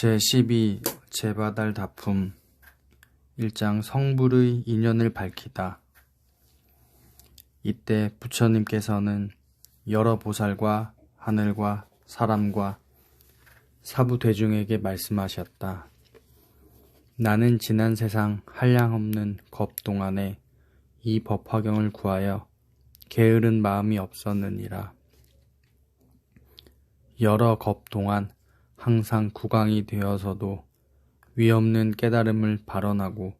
제12 제바달 다품 1장 성불의 인연을 밝히다. 이때 부처님께서는 여러 보살과 하늘과 사람과 사부 대중에게 말씀하셨다. 나는 지난 세상 한량없는 겁 동안에 이 법화경을 구하여 게으른 마음이 없었느니라. 여러 겁 동안 항상 구강이 되어서도 위없는 깨달음을 발언하고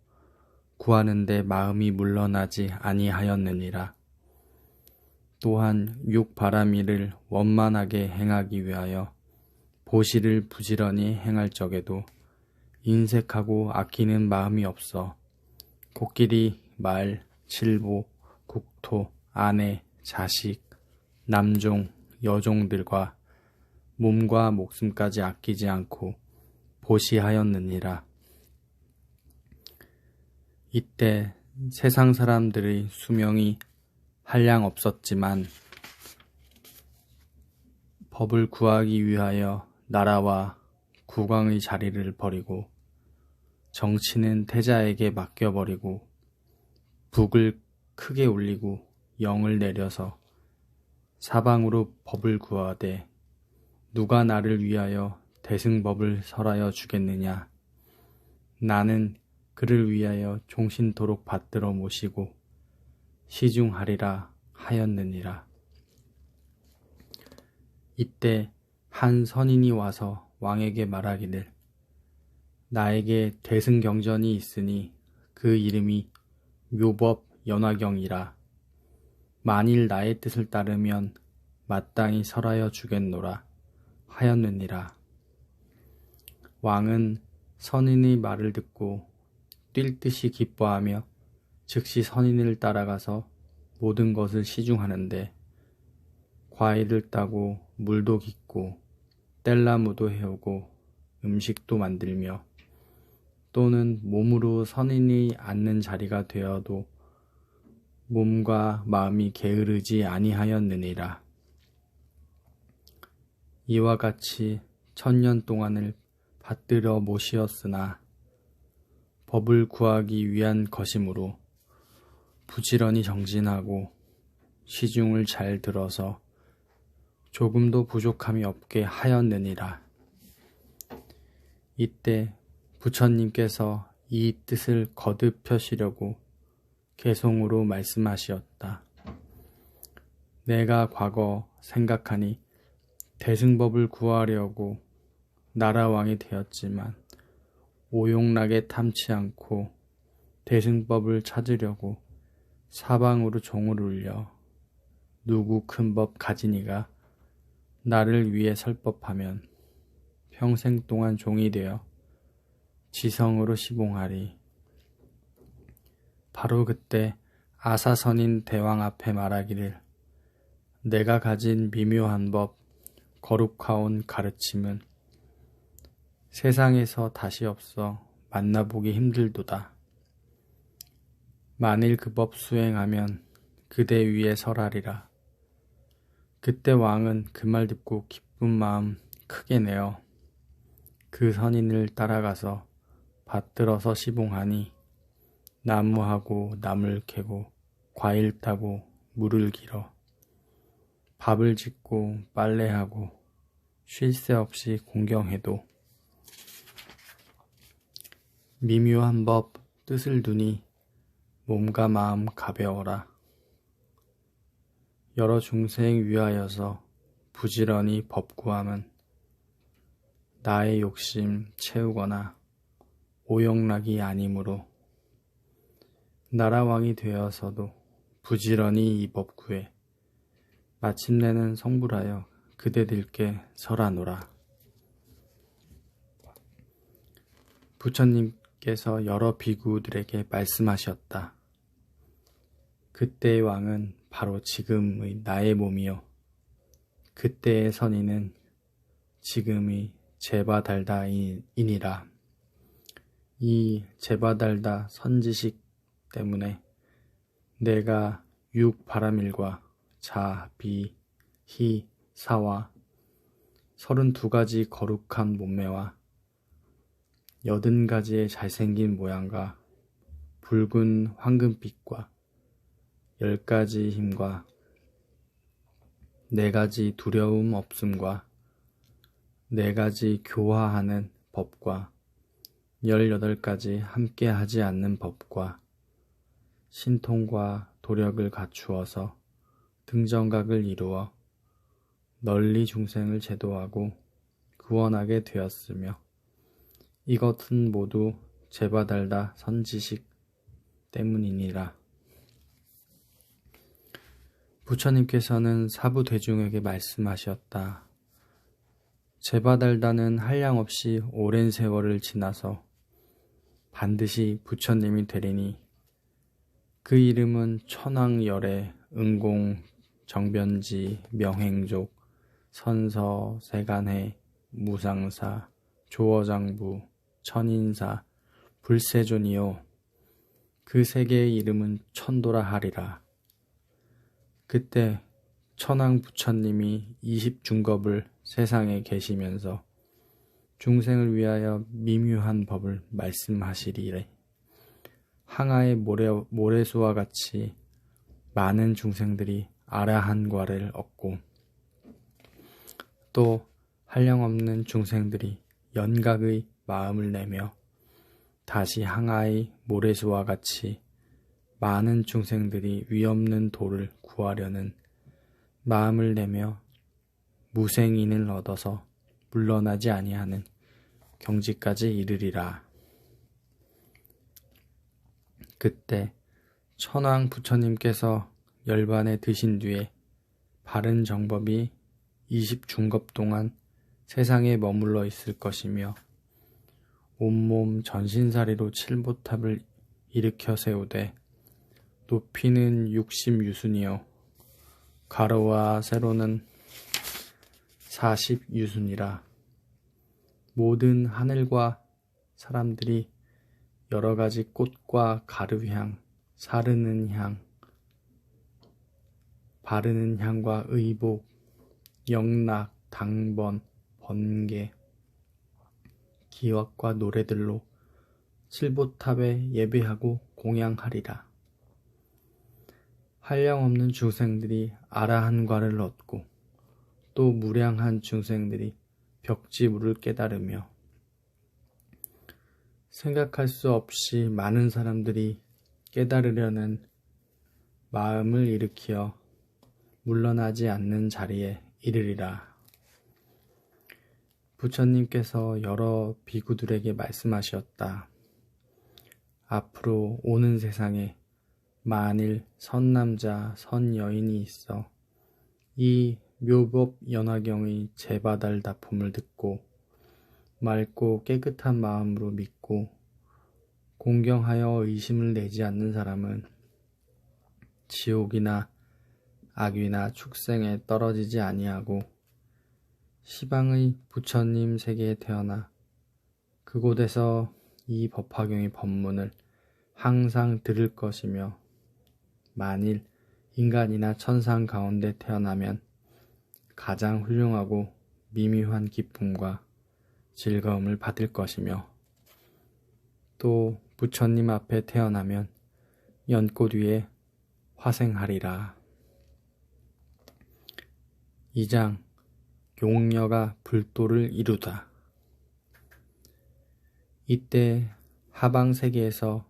구하는데 마음이 물러나지 아니하였느니라. 또한 육바라미를 원만하게 행하기 위하여 보시를 부지런히 행할 적에도 인색하고 아끼는 마음이 없어 코끼리, 말, 칠보, 국토, 아내, 자식, 남종, 여종들과 몸과 목숨까지 아끼지 않고 보시하였느니라. 이때 세상 사람들의 수명이 한량 없었지만 법을 구하기 위하여 나라와 국왕의 자리를 버리고 정치는 태자에게 맡겨버리고 북을 크게 울리고 영을 내려서 사방으로 법을 구하되 누가 나를 위하여 대승법을 설하여 주겠느냐? 나는 그를 위하여 종신토록 받들어 모시고 시중하리라 하였느니라. 이때 한 선인이 와서 왕에게 말하기를 나에게 대승경전이 있으니 그 이름이 묘법 연화경이라. 만일 나의 뜻을 따르면 마땅히 설하여 주겠노라 하였느니라. 왕은 선인의 말을 듣고 뛸 듯이 기뻐하며 즉시 선인을 따라가서 모든 것을 시중하는데 과일을 따고 물도 깃고 뗄나무도 해오고 음식도 만들며 또는 몸으로 선인이 앉는 자리가 되어도 몸과 마음이 게으르지 아니하였느니라. 이와 같이 천년 동안을 받들어 모시었으나 법을 구하기 위한 것이므로 부지런히 정진하고 시중을 잘 들어서 조금도 부족함이 없게 하였느니라. 이때 부처님께서 이 뜻을 거듭 펴시려고 개송으로 말씀하시었다. 내가 과거 생각하니 대승법을 구하려고 나라왕이 되었지만 오용락에 탐치 않고 대승법을 찾으려고 사방으로 종을 울려 누구 큰 법 가지니가 나를 위해 설법하면 평생 동안 종이 되어 지성으로 시봉하리. 바로 그때 아사선인 대왕 앞에 말하기를 내가 가진 미묘한 법, 거룩하온 가르침은 세상에서 다시 없어 만나보기 힘들도다. 만일 그 법 수행하면 그대 위에 설하리라. 그때 왕은 그 말 듣고 기쁜 마음 크게 내어 그 선인을 따라가서 받들어서 시봉하니 나무하고 나물 캐고 과일 따고 물을 길어 밥을 짓고 빨래하고 쉴 새 없이 공경해도 미묘한 법 뜻을 두니 몸과 마음 가벼워라. 여러 중생 위하여서 부지런히 법 구함은 나의 욕심 채우거나 오용락이 아니므로 나라왕이 되어서도 부지런히 이 법구에 마침내는 성불하여 그대들께 설하노라. 부처님께서 여러 비구들에게 말씀하셨다. 그때의 왕은 바로 지금의 나의 몸이요. 그때의 선인은 지금의 제바달다이니라. 이 제바달다 선지식 때문에 내가 육 바라밀과 자, 비, 희, 사와. 서른 두 가지 거룩한 몸매와 여든 가지의 잘생긴 모양과 붉은 황금빛과 열 가지 힘과 네 가지 두려움 없음과 네 가지 교화하는 법과 열여덟 가지 함께 하지 않는 법과 신통과 도력을 갖추어서 등정각을 이루어 널리 중생을 제도하고 구원하게 되었으며 이것은 모두 제바달다 선지식 때문이니라. 부처님께서는 사부 대중에게 말씀하셨다. 제바달다는 한량없이 오랜 세월을 지나서 반드시 부처님이 되리니 그 이름은 천왕열애, 응공, 정변지, 명행족, 선서, 세간해, 무상사, 조어장부, 천인사, 불세존이요. 그세 개의 이름은 천도라 하리라. 그때 천왕 부처님이 20중겁을 세상에 계시면서 중생을 위하여 미묘한 법을 말씀하시리래. 항아의 모래, 모래수와 같이 많은 중생들이 아라한과를 얻고 또 한량없는 중생들이 연각의 마음을 내며 다시 항아의 모래수와 같이 많은 중생들이 위없는 도를 구하려는 마음을 내며 무생인을 얻어서 물러나지 아니하는 경지까지 이르리라. 그때 천왕 부처님께서 열반에 드신 뒤에 바른 정법이 20중급 동안 세상에 머물러 있을 것이며 온몸 전신사리로 칠보탑을 일으켜 세우되 높이는 60유순이요 가로와 세로는 40유순이라. 모든 하늘과 사람들이 여러 가지 꽃과 가르향, 사르는 향, 바르는 향과 의복, 영락, 당번, 번개, 기wak과 노래들로 칠보탑에 예배하고 공양하리라. 한량없는 중생들이 아라한과를 얻고 또 무량한 중생들이 벽지물을 깨달으며 생각할 수 없이 많은 사람들이 깨달으려는 마음을 일으키어 물러나지 않는 자리에 이르리라. 부처님께서 여러 비구들에게 말씀하셨다. 앞으로 오는 세상에 만일 선남자, 선여인이 있어 이 묘법 연화경의 제바달 다품을 듣고 맑고 깨끗한 마음으로 믿고 공경하여 의심을 내지 않는 사람은 지옥이나 악귀나 축생에 떨어지지 아니하고 시방의 부처님 세계에 태어나 그곳에서 이 법화경의 법문을 항상 들을 것이며 만일 인간이나 천상 가운데 태어나면 가장 훌륭하고 미묘한 기쁨과 즐거움을 받을 것이며 또 부처님 앞에 태어나면 연꽃 위에 화생하리라. 2장 용녀가 불도를 이루다. 이때 하방 세계에서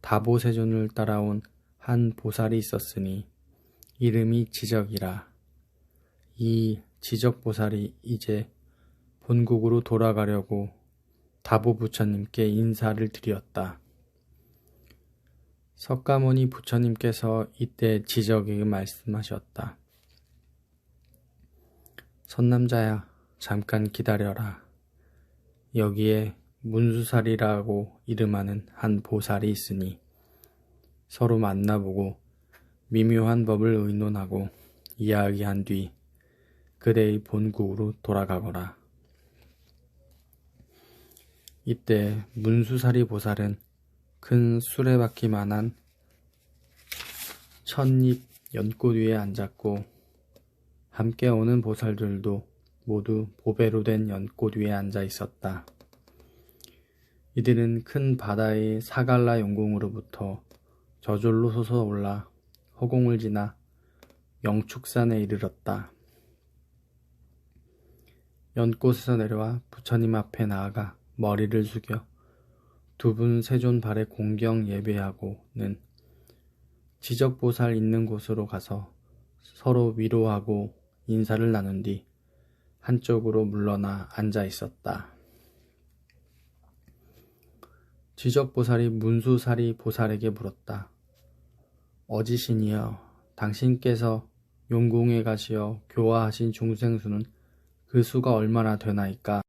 다보세존을 따라온 한 보살이 있었으니 이름이 지적이라. 이 지적 보살이 이제 본국으로 돌아가려고 다보 부처님께 인사를 드렸다. 석가모니 부처님께서 이때 지적에게 말씀하셨다. 선남자야, 잠깐 기다려라. 여기에 문수살이라고 이름하는 한 보살이 있으니 서로 만나보고 미묘한 법을 의논하고 이야기한 뒤 그대의 본국으로 돌아가거라. 이때 문수사리 보살은 큰 수레바퀴만한 첫잎 연꽃 위에 앉았고 함께 오는 보살들도 모두 보배로 된 연꽃 위에 앉아 있었다. 이들은 큰 바다의 사갈라 용궁으로부터 저절로 솟아올라 허공을 지나 영축산에 이르렀다. 연꽃에서 내려와 부처님 앞에 나아가 머리를 숙여 두 분 세존 발에 공경 예배하고는 지적보살 있는 곳으로 가서 서로 위로하고 인사를 나눈 뒤 한쪽으로 물러나 앉아 있었다. 지적보살이 문수사리 보살에게 물었다. 어지신이여, 당신께서 용궁에 가시어 교화하신 중생수는 그 수가 얼마나 되나이까?